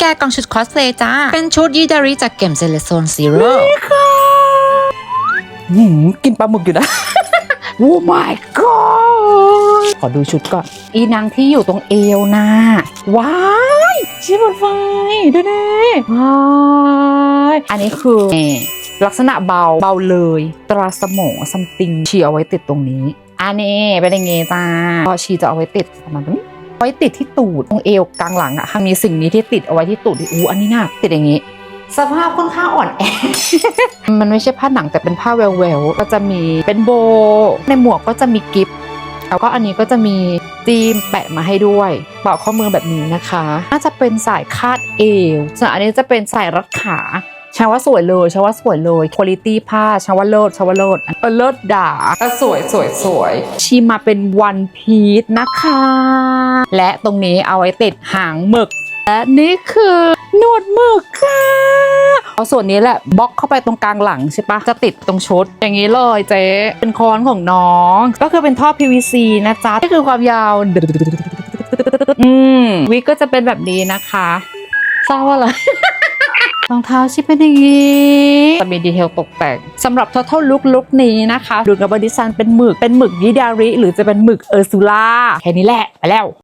แกกองชุดคอสเพลย์จ้า เป็นชุดยีดาริจากเกมเซเลโซนซีโร่หืมกินปลาหมึกอยู่นะ โอ้ my god ขอดูชุดก่อน อีนางที่อยู่ตรงเอวนะว้ายชิบนไฟดูดิว้ายอันนี้คือนี่ลักษณะเบาเบาเลย ตราสมอซัมติงชีเอาไว้ติดตรงนี้ อันนี้เป็นยังไงจ้าพอชีจะเอาไว้ติดประมาณนี้ ไว้ติดที่ตูดตรงเอวกลางหลังอะค่ะมีสิ่งนี้ที่ติดเอาไว้ที่ตูดอู้อันนี้น่าติดอย่างนี้สภาพค่อนข้างอ่อนแอ มันไม่ใช่ผ้าหนังแต่เป็นผ้าแววแววๆก็จะมีเป็นโบ ในหมวกก็จะมีกิฟต์แล้วก็อันนี้ก็จะมีจีมแปะมาให้ด้วยเป่าข้อมือแบบนี้นะคะ น่าจะเป็นสายคาดเอวส่วนอันนี้จะเป็นสายรัดขา ฉันว่าสวยเลยฉันว่าสวยเลยคุณภาพผ้าฉันว่าเลิศฉันว่าเลิศเออเลิศด่าก็สวยสวยสวยชีมาเป็นวันพีชนะคะ และตรงนี้เอาไว้ติดหางหมึกและนี่คือ หนวดหมึกค่ะเอาส่วนนี้แหละบล็อกเข้าไปตรงกลางหลังใช่ปะจะติดตรงชุด อย่างนี้เลยเจ๊เป็นคอนของน้อง ก็คือเป็นท่อ PVC นะจ๊ะนี่คือความยาวอืมวิกก็จะเป็นแบบนี้นะคะทราบว่าอะไร รองเท้าชิเป็นอย่างนี้จะมีดีเทลตกแต่งสำหรับ total look ลุคนี้นะคะดูกับบอดี้ซันเป็นหมึกเป็นหมึกยิดาริ หรือจะเป็นหมึกเออร์ซูล่าแค่นี้แหละ ไปแล้ว